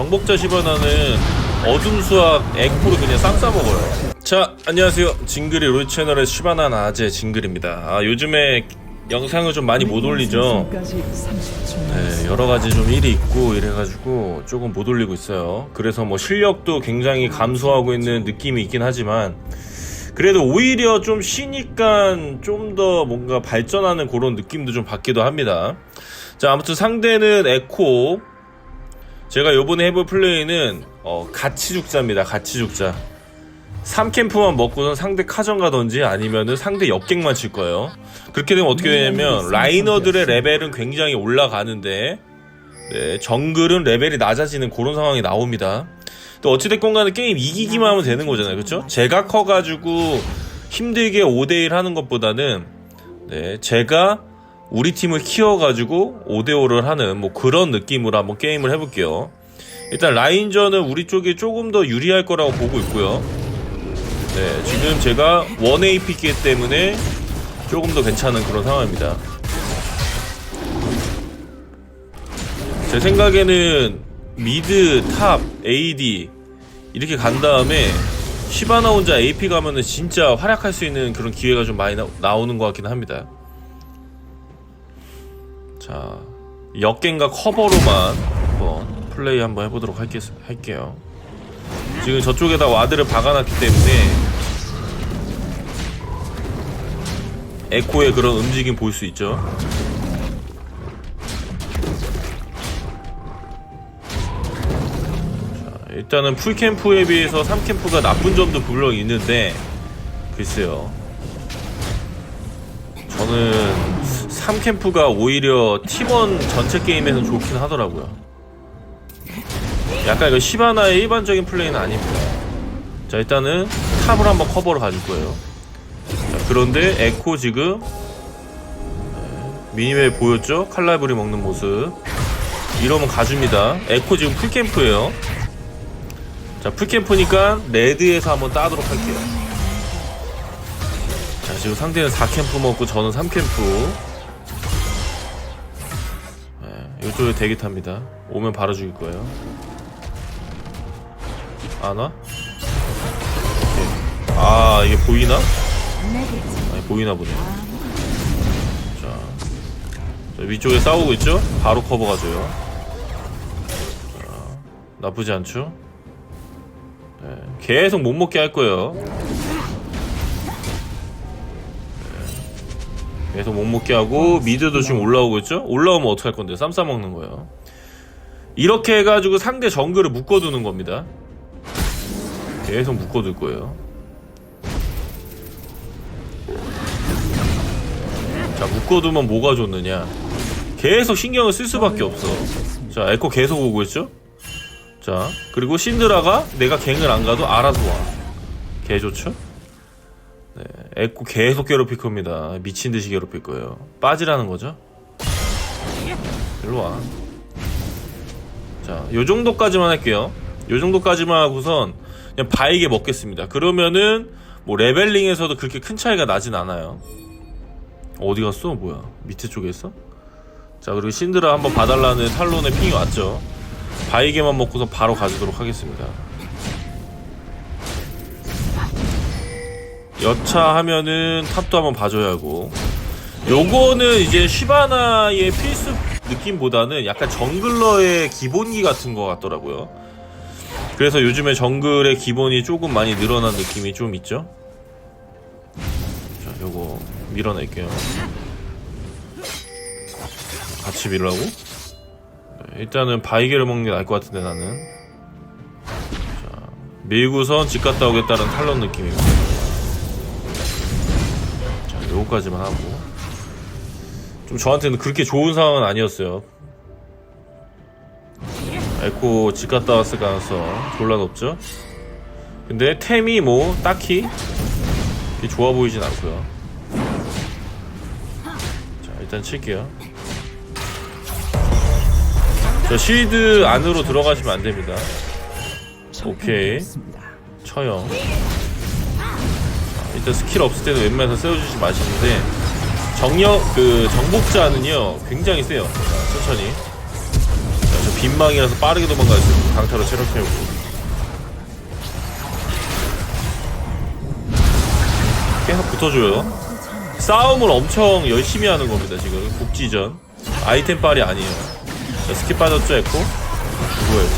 정복자 시바나는 어둠 수학 에코로 그냥 싹 싸먹어요. 자, 안녕하세요. 징그리 로이 채널의 시바나 나제 징글입니다. 아, 요즘에 영상을 좀 많이 못 올리죠. 네, 여러 가지 좀 일이 있고 이래가지고 조금 못 올리고 있어요. 그래서 뭐 실력도 굉장히 감소하고 있는 느낌이 있긴 하지만 그래도 오히려 좀 쉬니까 좀 더 뭔가 발전하는 그런 느낌도 좀 받기도 합니다. 자, 아무튼 상대는 에코. 제가 요번에 해볼 플레이는 어, 같이 죽자입니다. 같이 죽자. 3캠프만 먹고는 상대 카전 가던지 아니면은 상대 역갱만 칠 거예요. 그렇게 되면 어떻게 되냐면 라이너들의 레벨은 굉장히 올라가는데 네, 정글은 레벨이 낮아지는 그런 상황이 나옵니다. 또 어찌됐건 간에 게임 이기기만 하면 되는 거잖아요. 그렇죠? 제가 커가지고 힘들게 5대1 하는 것보다는 네, 제가 우리 팀을 키워가지고 5대5를 하는 뭐 그런 느낌으로 한번 게임을 해볼게요. 일단 라인전은 우리 쪽이 조금 더 유리할 거라고 보고 있고요. 네, 지금 제가 1AP기 때문에 조금 더 괜찮은 그런 상황입니다. 제 생각에는 미드, 탑, AD 이렇게 간 다음에 시바나 혼자 AP 가면은 진짜 활약할 수 있는 그런 기회가 좀 많이 나, 오는 것 같긴 합니다. 자, 역갱과 커버로만 한번 플레이 한번 해보도록 할게, 할게요. 지금 저쪽에다 와드를 박아놨기 때문에 에코의 그런 움직임 볼 수 있죠. 자, 일단은 풀캠프에 비해서 3캠프가 나쁜 점도 분명 있는데 글쎄요. 저는 3캠프가 오히려 팀원 전체 게임에서는 좋긴 하더라고요. 약간 이거 시바나의 일반적인 플레이는 아닙니다. 자 일단은 탑을 한번 커버로 가줄 거예요. 자, 그런데 에코 지금 네, 미니맵 보였죠? 칼라브리 먹는 모습. 이러면 가줍니다. 에코 지금 풀캠프예요. 자 풀캠프니까 레드에서 한번 따도록 할게요. 자 지금 상대는 4캠프 먹고 저는 3캠프. 이쪽에 대기 탑니다. 오면 바로 죽일 거예요. 안 와? 오케이. 아 이게 보이나? 아니 보이나 보네. 자, 자, 위쪽에 싸우고 있죠? 바로 커버 가 줘요. 자, 나쁘지 않죠? 네, 계속 못 먹게 할 거예요. 계속 못 먹게 하고 미드도 지금 올라오고 있죠? 올라오면 어떡할 건데? 쌈 싸 먹는 거예요. 이렇게 해가지고 상대 정글을 묶어두는 겁니다. 계속 묶어둘 거예요. 자, 묶어두면 뭐가 좋느냐? 계속 신경을 쓸 수밖에 없어. 자, 에코 계속 오고 있죠? 자, 그리고 신드라가 내가 갱을 안 가도 알아서 와. 개 좋죠? 네, 에코 계속 괴롭힐 겁니다. 미친 듯이 괴롭힐 거예요. 빠지라는 거죠? 일로 와. 자, 요 정도까지만 할게요. 요 정도까지만 하고선 그냥 바이게 먹겠습니다. 그러면은 뭐 레벨링에서도 그렇게 큰 차이가 나진 않아요. 어디 갔어? 뭐야? 밑에 쪽에 있어? 자 그리고 신드라 한번 봐달라는 탈론의 핑이 왔죠. 바이게만 먹고서 바로 가주도록 하겠습니다. 여차하면은 탑도 한번 봐줘야 하고 요거는 이제 시바나의 필수 느낌보다는 약간 정글러의 기본기 같은 것 같더라고요. 그래서 요즘에 정글의 기본이 조금 많이 늘어난 느낌이 좀 있죠. 자, 요거 밀어낼게요. 같이 밀라고? 네, 일단은 바이게를 먹는 게 나을 것 같은데 나는. 자, 밀고선 집 갔다 오겠다는 탈론 느낌입니다. 자, 요거까지만 하고. 좀 저한테는 그렇게 좋은 상황은 아니었어요. 에코 집 갔다 왔을 가능성 졸라 높죠? 근데 템이 뭐 딱히 좋아 보이진 않고요. 자 일단 칠게요. 자 실드 안으로 들어가시면 안 됩니다. 오케이 처형. 자, 일단 스킬 없을 때는 웬만해서 세워주지 마시는데 정력 그 정복자는요 굉장히 세요. 자, 천천히. 자, 저 빈망이라서 빠르게 도망갈 수 있고 강타로 체력 채우고 계속 붙어줘요. 싸움을 엄청 열심히 하는 겁니다 지금. 국지전. 아이템 빨이 아니에요. 자, 스킵 빠졌죠 에코? 누구예요.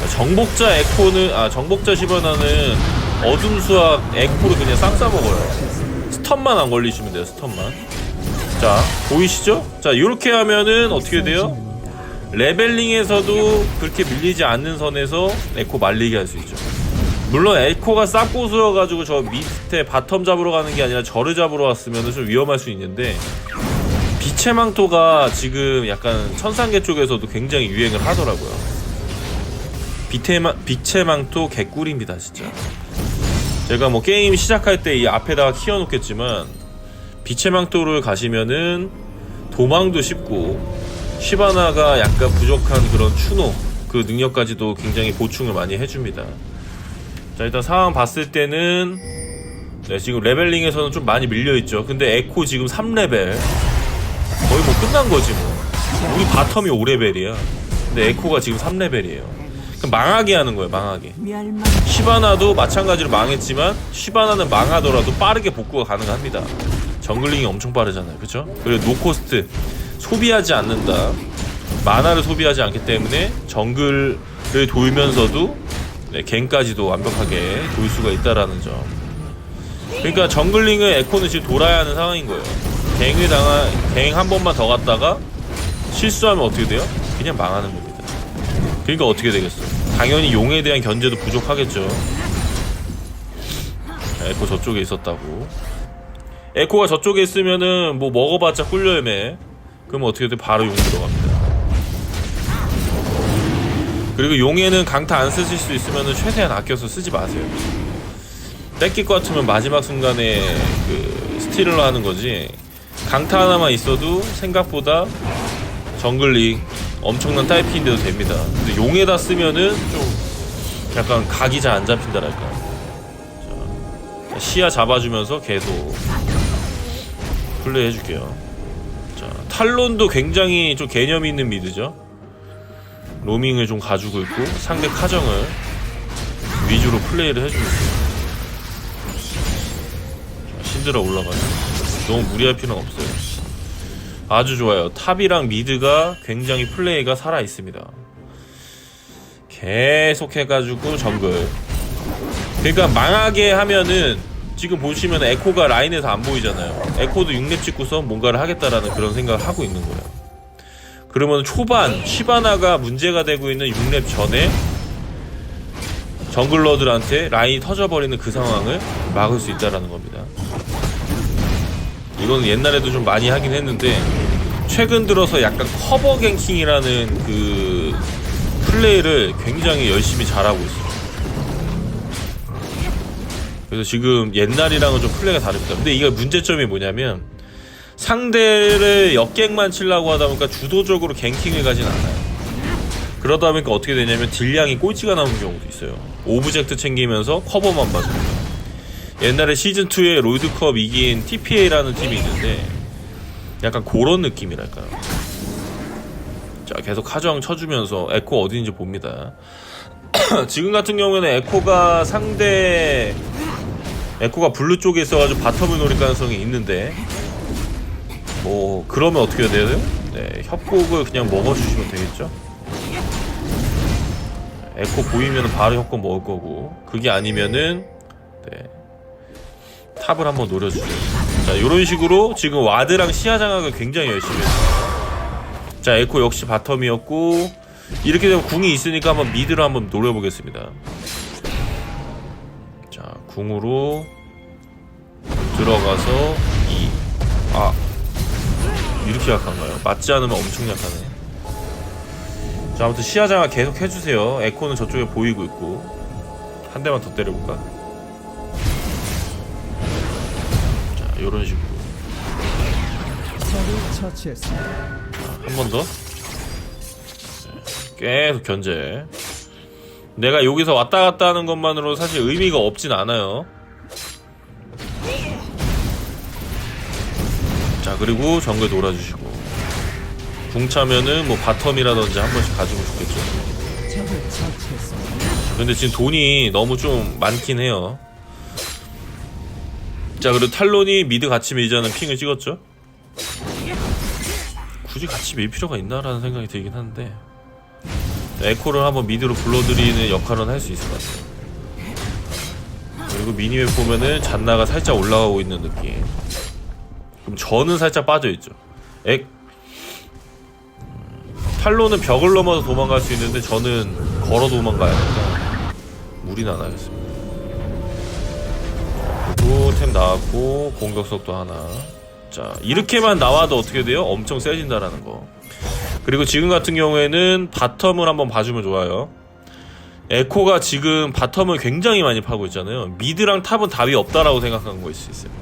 자, 정복자 에코는 아 정복자 시바나는 어둠 수학 에코를 그냥 싹 싸먹어요. 스턴만 안 걸리시면 돼요 스턴만. 자 보이시죠? 자 이렇게 하면은 어떻게 돼요? 레벨링에서도 그렇게 밀리지 않는 선에서 에코 말리게 할 수 있죠. 물론 에코가 싹 고수여가지고 저 밑에 바텀 잡으러 가는 게 아니라 저를 잡으러 왔으면 좀 위험할 수 있는데 빛의 망토가 지금 약간 천상계 쪽에서도 굉장히 유행을 하더라고요. 빛의, 마, 빛의 망토 개꿀입니다 진짜 제가 뭐 게임 시작할 때 이 앞에다가 키워놓겠지만 빛의 망토를 가시면은 도망도 쉽고 시바나가 약간 부족한 그런 추노 그 능력까지도 굉장히 보충을 많이 해줍니다. 자 일단 상황 봤을 때는 네, 지금 레벨링에서는 좀 많이 밀려있죠. 근데 에코 지금 3레벨. 거의 뭐 끝난 거지 뭐. 우리 바텀이 5레벨이야. 근데 에코가 지금 3레벨이에요. 그럼 망하게 하는 거예요 망하게. 시바나도 마찬가지로 망했지만 시바나는 망하더라도 빠르게 복구가 가능합니다. 정글링이 엄청 빠르잖아요. 그쵸? 그리고 노코스트 소비하지 않는다. 마나를 소비하지 않기 때문에 정글을 돌면서도 네, 갱까지도 완벽하게 돌 수가 있다라는 점. 그러니까 정글링은 에코는 지금 돌아야 하는 상황인 거예요. 갱을 당한 갱 한 번만 더 갔다가 실수하면 어떻게 돼요? 그냥 망하는 겁니다. 그러니까 어떻게 되겠어? 당연히 용에 대한 견제도 부족하겠죠. 에코 저쪽에 있었다고. 에코가 저쪽에 있으면은 뭐 먹어봤자 꿀열매. 그러면 어떻게 돼? 바로 용 들어갑니다. 그리고 용에는 강타 안 쓰실 수 있으면은 최대한 아껴서 쓰지 마세요. 뺏길 것 같으면 마지막 순간에 그 스틸을 하는 거지. 강타 하나만 있어도 생각보다 정글링 엄청난 타이핑인데도 됩니다. 근데 용에다 쓰면은 좀 약간 각이 잘 안 잡힌다랄까. 자, 시야 잡아주면서 계속 플레이 해줄게요. 자, 탈론도 굉장히 좀 개념 있는 미드죠. 로밍을 좀 가지고 있고 상대 카정을 위주로 플레이를. 자, 신드라 올라가요. 너무 무리할 필요는 없어요. 아주 좋아요. 탑이랑 미드가 굉장히 플레이가 살아 있습니다. 계속 해가지고 정글. 그러니까 망하게 하면은 지금 보시면 에코가 라인에서 안 보이잖아요. 에코도 6렙 찍고서 뭔가를 하겠다라는 그런 생각을 하고 있는 거예요. 그러면 초반 시바나가 문제가 되고 있는 6렙 전에 정글러들한테 라인이 터져버리는 그 상황을 막을 수 있다라는 겁니다. 이건 옛날에도 좀 많이 하긴 했는데 최근 들어서 약간 커버 갱킹이라는 그 플레이를 굉장히 열심히 잘하고 있어요. 그래서 지금 옛날이랑은 좀 플레이가 다릅니다. 근데 이게 문제점이 뭐냐면 상대를 역갱만 치려고 하다 보니까 주도적으로 갱킹을 가진 않아요. 그러다 보니까 어떻게 되냐면 딜량이 꼴찌가 나오는 경우도 있어요. 오브젝트 챙기면서 커버만 봐줍니다. 옛날에 시즌2에 롤드컵 이긴 TPA라는 팀이 있는데 약간 그런 느낌이랄까요. 자, 계속 하정 쳐주면서 에코 어디인지 봅니다. 지금 같은 경우에는 에코가 상대 에코가 블루 쪽에 있어가지고 바텀을 노릴 가능성이 있는데 뭐 그러면 어떻게 해야 돼요? 네, 협곡을 그냥 먹어주시면 되겠죠? 에코 보이면 바로 협곡 먹을 거고 그게 아니면은 네, 탑을 한번 노려주세요. 자, 이런 식으로 지금 와드랑 시야 장악을 굉장히 열심히 했어요. 자, 에코 역시 바텀이었고 이렇게 되면 궁이 있으니까 한번 미드를 한번 노려보겠습니다. 자, 궁으로 들어가서 2. 아, 이렇게 약한가요? 맞지 않으면 엄청 약하네. 자, 아무튼 시야 장악 계속 해주세요. 에코는 저쪽에 보이고 있고 한 대만 더 때려볼까? 이런 식으로 적을 처치했습니다. 한번 더. 네, 계속 견제. 내가 여기서 왔다 갔다 하는 것만으로 사실 의미가 없진 않아요. 자, 그리고 정글 놀아주시고. 궁 차면은 뭐 바텀이라든지 한 번씩. 적을 처치했습니다. 근데 지금 돈이 너무 좀 많긴 해요. 자, 그리고 탈론이 미드 같이 밀자는 핑을 찍었죠. 굳이 같이 밀 필요가 있나라는 생각이 들긴 한데 에코를 한번 미드로 불러들이는 역할은 할 수 있을 것 같아요. 그리고 미니맵 보면은 잔나가 살짝 올라가고 있는 느낌. 그럼 저는 살짝 빠져 있죠. 액 음, 탈론은 벽을 넘어서 도망갈 수 있는데 저는 걸어 도망가야 하니까 안 하겠습니다. 그리고 템 나왔고 공격 속도 하나. 자 이렇게만 나와도 어떻게 돼요? 엄청 세진다라는 거. 그리고 지금 같은 경우에는 바텀을 한번 봐주면 좋아요. 에코가 지금 바텀을 굉장히 많이 파고 있잖아요. 미드랑 탑은 답이 없다라고 생각한 거일 수 있어요.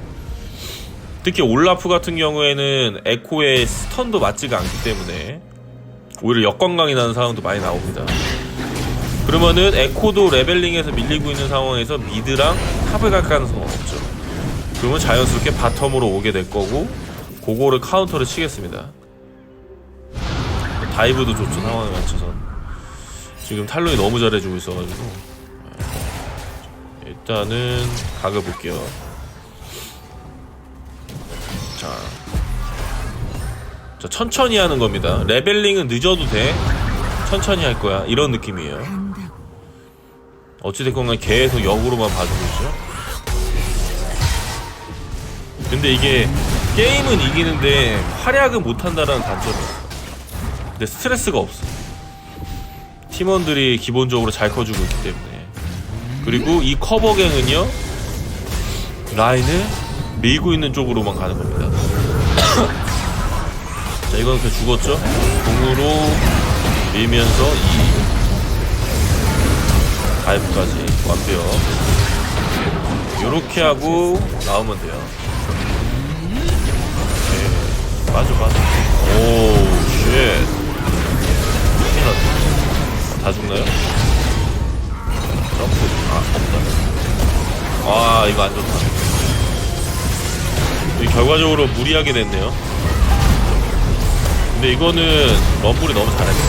특히 올라프 같은 경우에는 에코의 스턴도 맞지가 않기 때문에 오히려 역관광이 나는 상황도 많이 나옵니다. 그러면은 에코도 레벨링에서 밀리고 있는 상황에서 미드랑 탑을 갈 가능성은 없죠. 그러면 자연스럽게 바텀으로 오게 될 거고 그거를 카운터를 치겠습니다. 다이브도 좋죠 상황에 맞춰서 지금 탈론이 너무 잘해주고 있어가지고 일단은 각을 볼게요. 자, 자 천천히 하는 겁니다. 레벨링은 늦어도 돼. 천천히 할 거야. 이런 느낌이에요. 어찌됐건 간에 계속 역으로만 봐주고 있죠. 근데 이게 게임은 이기는데 활약은 못한다라는 단점이 있어. 근데 스트레스가 없어. 팀원들이 기본적으로 잘 커주고 있기 때문에. 그리고 이 커버갱은요, 라인을 밀고 있는 쪽으로만 가는 겁니다. 자, 이건 그냥 죽었죠? 공으로 밀면서 이 다이브까지 완벽. 요렇게 하고 나오면 돼요. 오케이. 맞아, 맞아. 오, 쉣. 큰일 났다. 다 죽나요? 점프. 아, 없다. 아, 이거 안 좋다. 이 결과적으로 무리하게 됐네요. 근데 이거는 럼블이 너무. 좋아요.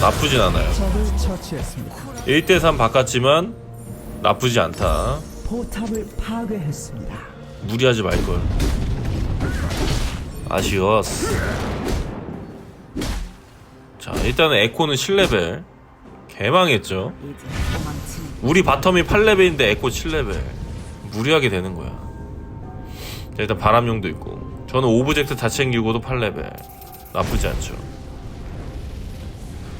나쁘진 않아요. 적을 처치했습니다. 1대3 바꿨지만 나쁘지 않다. 포탑을 파괴했습니다. 무리하지 말걸. 아쉬웠어. 자, 일단은 에코는 7레벨. 개망했죠. 우리 바텀이 8레벨인데 에코 7레벨. 무리하게 되는 거야. 자, 일단 바람용도 있고. 저는 오브젝트 다 챙기고도 8레벨. 나쁘지 않죠.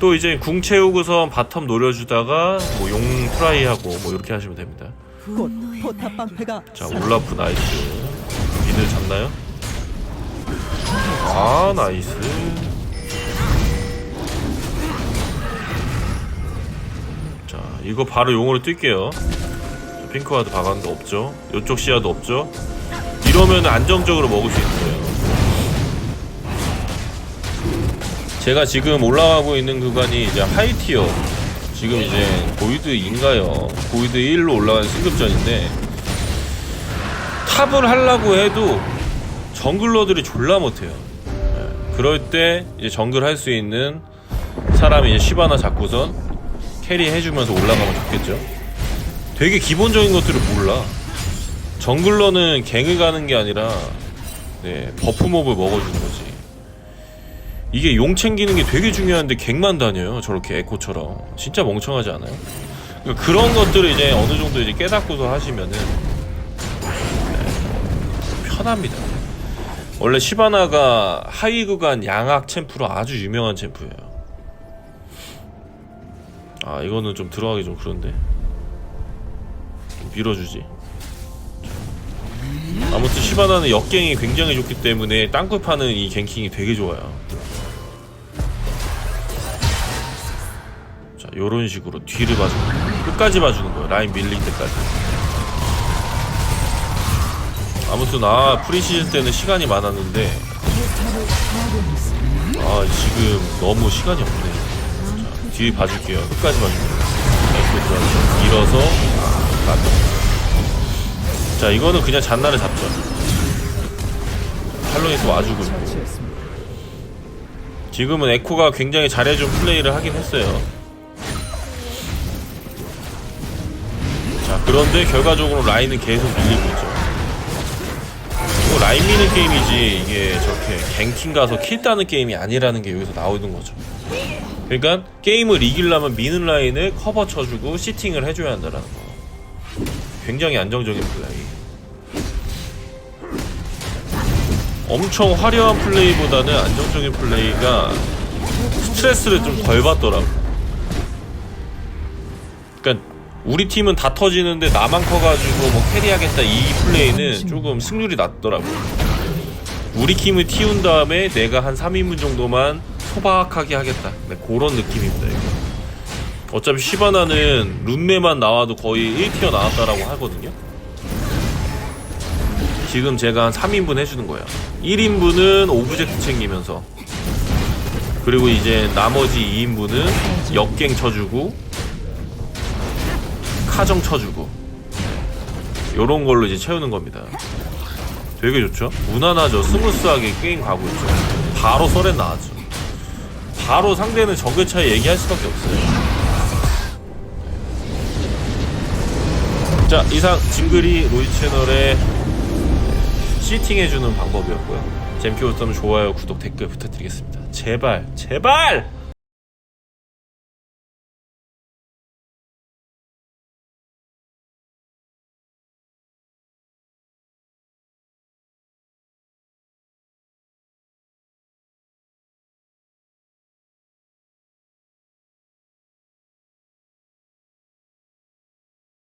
또 이제 궁 채우고선 바텀 노려주다가 뭐용 트라이하고 뭐 이렇게 하시면 됩니다. 곧 포탑 방패가 자 올라프 나이스. 미들 잡나요? 아 나이스. 자 이거 바로 용으로 뛸게요. 자, 핑크와드 박았는데 없죠? 이쪽 시야도 없죠? 이러면 안정적으로 먹을 수 있는 제가 지금 올라가고 있는 구간이 이제 하이티어 지금 이제 고이드인가요? 고이드 1로 올라가는 승급전인데 탑을 하려고 해도 정글러들이 졸라 못해요. 예, 그럴 때 이제 정글 할 수 있는 사람이 이제 시바나 잡고선 캐리 해주면서 올라가면 좋겠죠. 되게 기본적인 것들을 몰라. 정글러는 갱을 가는 게 아니라 네, 버프 몹을 먹어주는 거지. 이게 용 챙기는 게 되게 중요한데 갱만 다녀요. 저렇게 에코처럼. 진짜 멍청하지 않아요? 그러니까 그런 것들을 이제 어느 정도 이제 깨닫고서 하시면은 네, 편합니다. 원래 시바나가 하위 구간 양악 챔프로 아주 유명한 챔프예요. 아 이거는 좀 들어가기 좀 그런데 좀 밀어주지. 아무튼 시바나는 역갱이 굉장히 좋기 때문에 땅굴 파는 이 갱킹이 되게 좋아요. 자, 요런 식으로 뒤를 봐주는 거예요. 끝까지 봐주는 거예요. 라인 밀릴 때까지. 아무튼 아 프리시즌 때는 시간이 많았는데. 아 지금 너무 시간이 없네. 자, 뒤 봐줄게요. 끝까지 봐줄게요. 들어가서 밀어서 아. 자 이거는 그냥 잔나를 잡죠. 또 와주고 있고. 지금은 에코가 굉장히 잘해준 플레이를 하긴 했어요. 그런데 결과적으로 라인은 계속 밀리고 있죠. 이거 라인 미는 게임이지 이게 저렇게 갱킹 가서 킬 따는 게임이 아니라는 게 여기서 나오는 거죠. 그러니까 게임을 이기려면 미는 라인을 커버 쳐주고 시팅을 해줘야 한다는 거. 굉장히 안정적인 플레이. 엄청 화려한 플레이보다는 안정적인 플레이가 스트레스를 좀 덜 받더라고. 우리 팀은 다 터지는데 나만 커가지고 뭐 캐리하겠다 이 플레이는 조금 승률이 낮더라고. 우리 팀을 튀운 다음에 내가 한 3인분 정도만 소박하게 하겠다. 네, 그런 느낌입니다. 이거. 어차피 시바나는 룬메만 나와도 거의 1티어 나왔다라고 하거든요. 지금 제가 한 3인분 해주는 거야. 1인분은 오브젝트 챙기면서 그리고 이제 나머지 2인분은 역갱 쳐주고 카정 쳐주고 요런 걸로 이제 채우는 겁니다. 되게 좋죠? 무난하죠? 스무스하게 게임 가고 있죠. 바로 설에 나왔죠. 바로 상대는 차이 얘기할 수밖에 없어요. 자 이상 징그리 로이 채널의 시팅해주는 방법이었고요 재밌게 보셨다면 좋아요 구독 댓글 부탁드리겠습니다 제발 제발